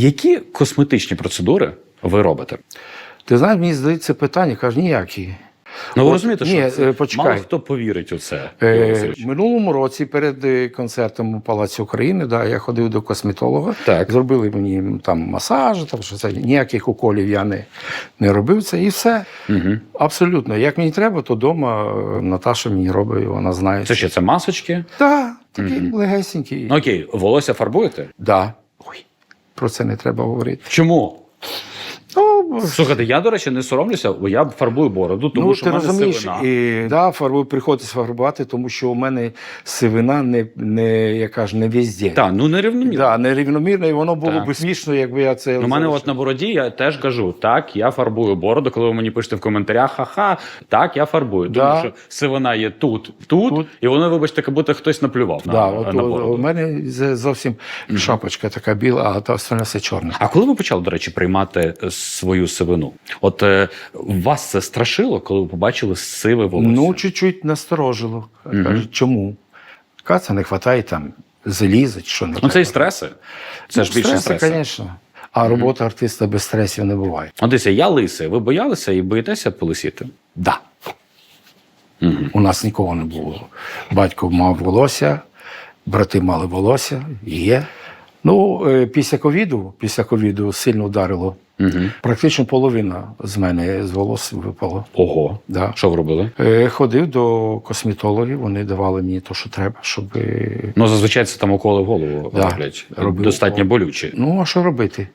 Які косметичні процедури ви робите? Ти знаєш, мені здається питання, кажу, ніякі. Ну ви От, розумієте, що ні, це е, почекай. мало хто повірить у це. Е, минулому році перед е, концертом у Палаці України да, я ходив до косметолога. Так. Зробили мені там масаж, там, що це, ніяких уколів я не, не робив це і все. Угу. Абсолютно. Як мені треба, то вдома Наташа мені робить, вона знає. Це що, це масочки? Так, такий легесенький. Ну, окей, волосся фарбуєте? Да. Ой, про це не треба говорити. Чому? Ну, Слухайте, я, до речі, не соромлюся, бо я фарбую бороду, тому ну, що ти в мене розумієш, сивина. і, да, фарбу приходиться фарбувати, тому що у мене сивина не, не яка ж не везде. Так, ну нерівномірно. Да, нерівномірно, і воно було б смішно, якби я це. У мене от на бороді я теж кажу, так, я фарбую бороду, коли ви мені пишете в коментарях, ха-ха, так, я фарбую. Да. Тому що сивина є тут, тут, Тут. і воно, вибачте, як будто хтось наплював на, от, на бороду. у мене зовсім шапочка така біла, а та остальне все чорне. А коли ви почали, до речі, приймати е, свою сивину? От е, вас це страшило, коли ви побачили сиве волосся? Ну, чуть-чуть насторожило. Кажуть, чому? Каца не вистачає там заліза, чи що не ну це і стреси. Це ж більше Ну, стреси, стреси. звісно. А робота артиста без стресів не буває. От дивіться, я лисий. Ви боялися і боїтеся полисіти? Да. У нас нікого не було. Батько мав волосся, брати мали волосся, є. Ну, е, після ковіду, після ковіду сильно вдарило. Угу. Практично половина з мене з волос випало. Ого. Да. Що ви робили? Е, Ходив до косметологів, вони давали мені те, що треба, щоб. е, Ну, зазвичай це там уколи в голову Да, роблять. робив Достатньо болюче. Ну, а що робити?